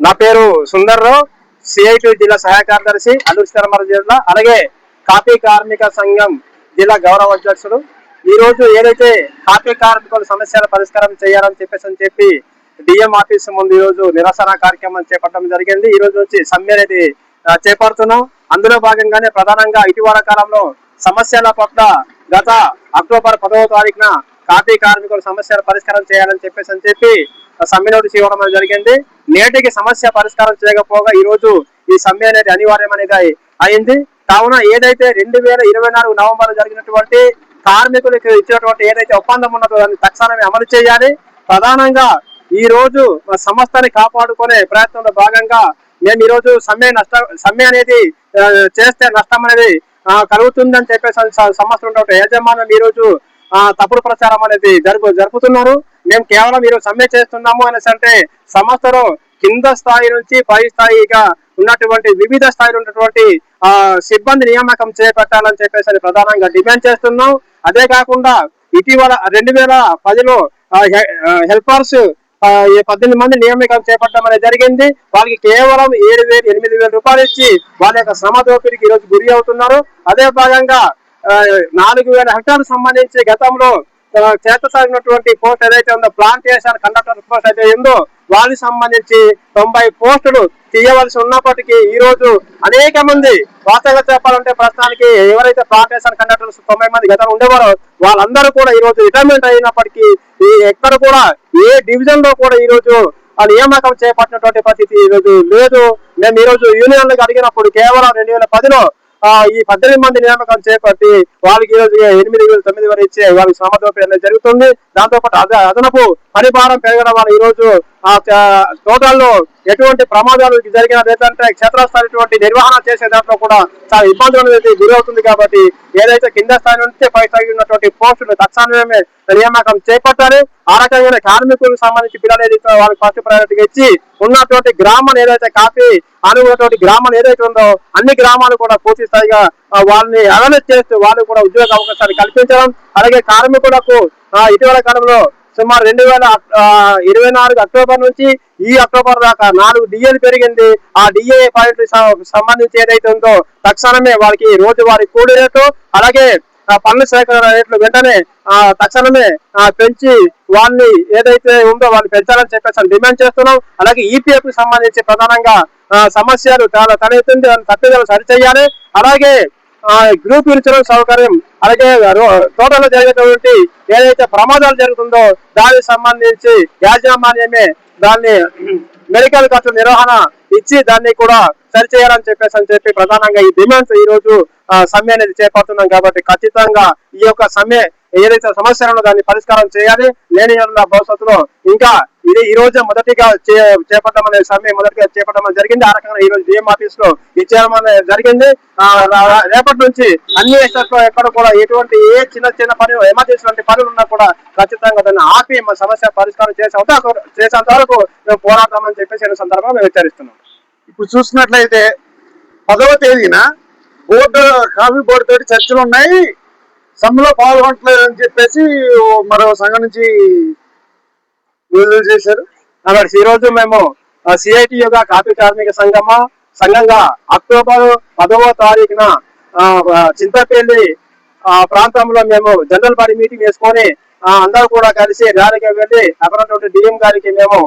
నా పేరు సుందర్రావు సిఐటి జిల్లా సహాయ కార్యదర్శి అల్లూరు సీతారామరాజు జిల్లా అలాగే కాపీ కార్మిక సంఘం జిల్లా గౌరవ అధ్యక్షుడు. ఈ రోజు ఏదైతే కాపీ కార్మికుల సమస్యల పరిష్కారం చేయాలని చెప్పేసి అని చెప్పి డిఎం ఆఫీస్ ముందు ఈ రోజు నిరసన కార్యక్రమం చేపట్టడం జరిగింది. ఈ రోజు నుంచి సమ్మె అనేది చేపడుతున్నాం. అందులో భాగంగానే ప్రధానంగా ఇటీవల కాలంలో సమస్యల పట్ల గత అక్టోబర్ పదవ తారీఖున కాపీ కార్మికుల సమస్యల పరిష్కారం చేయాలని చెప్పేసి అని చెప్పి సమ్మె నోటీస్ ఇవ్వడం జరిగింది. నేటికి సమస్య పరిష్కారం చేయకపోగా ఈ రోజు ఈ సమ్మె అనేది అనివార్యం అనేది అయింది. కావున ఏదైతే రెండు వేల ఇరవై నాలుగు నవంబర్ జరిగినటువంటి కార్మికులకు ఇచ్చినటువంటి ఏదైతే ఒప్పందం ఉన్నదో దాన్ని తక్షణమే అమలు చేయాలి. ప్రధానంగా ఈ రోజు సంస్థని కాపాడుకునే ప్రయత్నంలో భాగంగా మేము ఈ రోజు సమ్మె నష్ట సమ్మె అనేది చేస్తే నష్టం అనేది కలుగుతుందని చెప్పేసి సంస్థ ఉన్నటువంటి యాజమాన్యం ఈ రోజు తప్పుడు ప్రచారం అనేది జరుపు జరుపుతున్నారు. మేము కేవలం మీరు సమ్మె చేస్తున్నాము అనేసి అంటే సంస్థలో కింద స్థాయి నుంచి పై స్థాయిగా ఉన్నటువంటి వివిధ స్థాయిలో ఉన్నటువంటి ఆ సిబ్బంది నియామకం చేపట్టాలని చెప్పేసి అని ప్రధానంగా డిమాండ్ చేస్తున్నాం. అదే కాకుండా ఇటీవల రెండు వేల పదిలో హెల్పర్స్ పద్దెనిమిది మంది నియామకం చేపట్టడం అనేది జరిగింది. వాళ్ళకి కేవలం ఏడు వేలు ఎనిమిది వేల రూపాయలు ఇచ్చి వాళ్ళ యొక్క శ్రమ దోపిడికి ఈరోజు గురి అవుతున్నారు. అదే భాగంగా నాలుగు వేల హెక్టార్లు సంబంధించి గతంలో చేత సాగినటువంటి పోస్ట్ ఏదైతే ఉందో ప్లాంటేషన్ కండక్టర్ పోస్ట్ అయితే ఉందో వాళ్ళకి సంబంధించి తొంభై పోస్టులు తీయవలసి ఉన్నప్పటికీ ఈ రోజు అనేక మంది వాస్తవంగా చెప్పాలంటే ప్రస్తుతానికి ఎవరైతే ప్లాంటేషన్ కండక్టర్స్ తొంభై మంది గతంలో ఉండేవారో వాళ్ళందరూ కూడా ఈ రోజు రిటైర్మెంట్ అయినప్పటికీ ఈ ఎక్కడ కూడా ఏ డివిజన్లో కూడా ఈ రోజు నియామకం చేపట్టినటువంటి పరిస్థితి ఈ రోజు లేదు. మేము ఈ రోజు యూనియన్లకు అడిగినప్పుడు కేవలం రెండు వేల పదిలో ఈ పద్దెనిమిది మంది నియామకాలు చేపట్టి వాళ్ళకి ఈ రోజు ఎనిమిది వేలు తొమ్మిది వేలు ఇచ్చే వాళ్ళకి శ్రమ అనేది జరుగుతుంది. దాంతో పాటు అదనపు పరిభారం పెరగడం వల్ల ఈ రోజు ఆ తోటల్లో ఎటువంటి ప్రమాదాలు జరిగిన లేదంటే క్షేత్రస్థాయి నిర్వహణ చేసే దాంట్లో కూడా చాలా ఇబ్బందులు అనేది గురవుతుంది కాబట్టి ఏదైతే కింద స్థాయి నుంచే పై స్థాయి ఉన్నటువంటి పోస్టులు తక్షణమే నియామకం చేపట్టాలి. ఆ రకమైన కార్మికులకు సంబంధించి పిల్లలు ఏదైతే వాళ్ళకి ఫస్ట్ ప్రయారిటీగా ఇచ్చి ఉన్నటువంటి గ్రామం ఏదైతే కాపీ అనుకున్నటువంటి గ్రామాలు ఏదైతే ఉందో అన్ని గ్రామాలు కూడా పూర్తి స్థాయిగా వాళ్ళని అవేర్నెస్ చేస్తూ వాళ్ళు కూడా ఉద్యోగ అవకాశాలు కల్పించడం. అలాగే కార్మికులకు ఇటీవల కాలంలో సుమారు రెండు వేల ఇరవై నాలుగు అక్టోబర్ నుంచి ఈ అక్టోబర్ దాకా నాలుగు డిఏలు పెరిగింది. ఆ డిఏ పాయింట్లు సంబంధించి ఏదైతే ఉందో తక్షణమే వాళ్ళకి రోజువారీ కూడి రేటు అలాగే పన్ను సేకరణ రేట్లు వెంటనే ఆ తక్షణమే పెంచి వాళ్ళని ఏదైతే ఉందో వాళ్ళు పెంచాలని చెప్పేసి డిమాండ్ చేస్తున్నాం. అలాగే ఈపీఎఫ్కి సంబంధించి ప్రధానంగా సమస్యలు చాలా తలెత్తుంది. తప్పిదలు సరిచేయాలి. అలాగే గ్రూప్ ఇన్సూరెన్స్ సౌకర్యం అలాగే తోటలో జరిగేటువంటి ఏదైతే ప్రమాదాలు జరుగుతుందో దానికి సంబంధించి యాజమాన్యమే దాన్ని మెడికల్ ఖర్చు నిర్వహణ ఇచ్చి దాన్ని కూడా సరిచేయాలని చెప్పేసి అని చెప్పి ప్రధానంగా ఈ డిమాండ్స్ ఈ రోజు సమ్మె అనేది చేపడుతున్నాం కాబట్టి ఖచ్చితంగా ఈ యొక్క సమ్మె ఏదైతే సమస్యలను ఉన్నదో దాన్ని పరిష్కారం చేయాలి. లేని భవిష్యత్తులో ఇంకా ఇది ఈ రోజు మొదటిగా చేపట్టడం అనేది సమ్మె మొదటిగా చేపట్టడం జరిగింది. ఆ రకంగా ఈ రోజు డిఎం ఆఫీస్లో ఇచ్చేయడం అనేది జరిగింది రేపటి నుంచి అన్ని లో ఎక్కడ కూడా ఎటువంటి ఏ చిన్న చిన్న పని ఎమర్జెన్సీ లాంటి పనులు ఉన్నా కూడా ఖచ్చితంగా దాన్ని ఆపి మా సమస్య పరిష్కారం చేసేంత చేసేంత వరకు మేము పోరాడతామని చెప్పేసి సందర్భంగా మేము హెచ్చరిస్తున్నాం. ఇప్పుడు చూసినట్లయితే పదవ తేదీన బోర్డు కాఫీ బోర్డు తోటి చర్చలు ఉన్నాయి. సమ్మెలో పాల్గొనట్లేదు అని చెప్పేసి మరో సంఘం నుంచి విడుదల చేశారు. కాబట్టి ఈ రోజు మేము సిఐటి యొక్క కాపీ కార్మిక సంఘమా సంఘంగా అక్టోబర్ పదవ తారీఖున ఆ, చింతపల్లి ఆ ప్రాంతంలో మేము జనరల్ బాడీ మీటింగ్ వేసుకొని అందరూ కూడా కలిసి ర్యాలీకి వెళ్ళి అక్కడ డిఎం గారికి మేము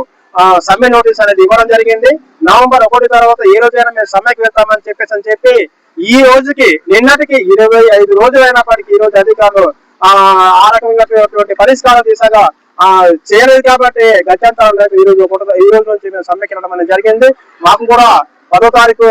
సమ్మె నోటీస్ అనేది ఇవ్వడం జరిగింది. నవంబర్ ఒకటి తర్వాత ఏ రోజైనా మేము సమ్మెకి వెళ్తామని చెప్పేసి అని చెప్పి ఈ రోజుకి నిన్నటికి ఇరవై ఐదు రోజులైనప్పటికీ ఈ రోజు అధికారులు ఆ ఆ రకమైనటువంటి పరిష్కారం దిశగా ఆ చేయలేదు కాబట్టి గత్యంతరం లేదు. ఈ రోజు ఈ రోజు నుంచి మేము సమ్మెకి అనేది జరిగింది. మాకు కూడా పదో తారీఖు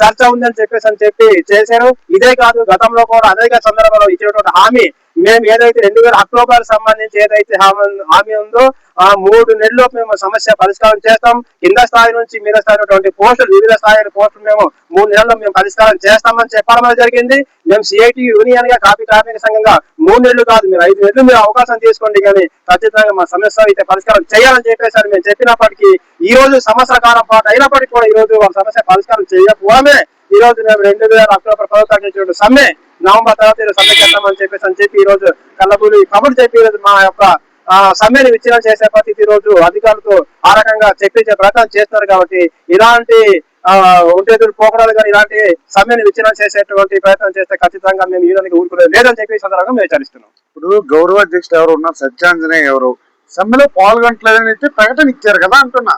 చర్చ ఉందని చెప్పేసి అని చెప్పి చేశారు. ఇదే కాదు గతంలో కూడా అనేక సందర్భాల్లో ఇచ్చినటువంటి హామీ మేము ఏదైతే రెండు వేల అక్టోబర్ సంబంధించి ఏదైతే హామీ హామీ ఉందో ఆ మూడు నెలల్లో మేము సమస్య పరిష్కారం చేస్తాం. కింద స్థాయి నుంచి మీద స్థాయి పోస్టులు వివిధ స్థాయి పోస్టులు మేము మూడు నెలల్లో మేము పరిష్కారం చేస్తామని చెప్పడం జరిగింది. మేము సిఐటి యూనియన్గా కాపీ కార్మిక సంఘంగా మూడు నెలలు కాదు మీరు ఐదు నెలలు మీరు అవకాశం తీసుకోండి కానీ ఖచ్చితంగా మా సమస్య అయితే పరిష్కారం చేయాలని చెప్పేసి మేము చెప్పినప్పటికీ ఈ రోజు సంవత్సర కాలం పాటు అయినప్పటికీ కూడా ఈ రోజు వాళ్ళ సమస్య పరిష్కారం చేయకపోవడమే ఈ రోజు మేము రెండు వేల అక్టోబర్ పదో తారీఖు సమ్మె నవంబర్ తర్వాత ఈరోజు సమ్మె చేస్తామని చెప్పేసి అని చెప్పి ఈ రోజు కల్లబూలి కబురు చెప్పి రోజు మా యొక్క సమ్మెని సమ్మెను విచ్ఛిన్నం చేసే పరిస్థితి రోజు అధికారులతో ఆ రకంగా చెప్పించే ప్రయత్నం చేస్తున్నారు కాబట్టి ఇలాంటి ఆ ఉండేదులు పోకడాలు కానీ ఇలాంటి సమ్మెను విచ్ఛిన్నం చేసేటువంటి ప్రయత్నం చేస్తే ఖచ్చితంగా మేము యూనియన్కి ఊరుకోలేదు లేదని చెప్పి సందర్భంగా మేము హెచ్చరిస్తున్నాం. ఇప్పుడు గౌరవ అధ్యక్షుడు ఎవరు ఉన్నారు? సత్యాంజనేయ ఎవరు? సమ్మెలో పాల్గొనట్లేదని అయితే ప్రకటన ఇచ్చారు కదా అంటున్నా.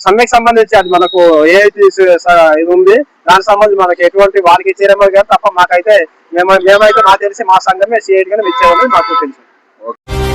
సమ్మెకి సంబంధించి అది మనకు ఏ ఇది ఉంది. దానికి సంబంధించి మనకి ఎటువంటి వారికి ఇచ్చేరేమో కానీ తప్ప మాకైతే మేము మేమైతే మాకు తెలిసి మా సంఘమే సిఐటి కానీ ఇచ్చేవాళ్ళని మాకు తెలుసు. ఓకే.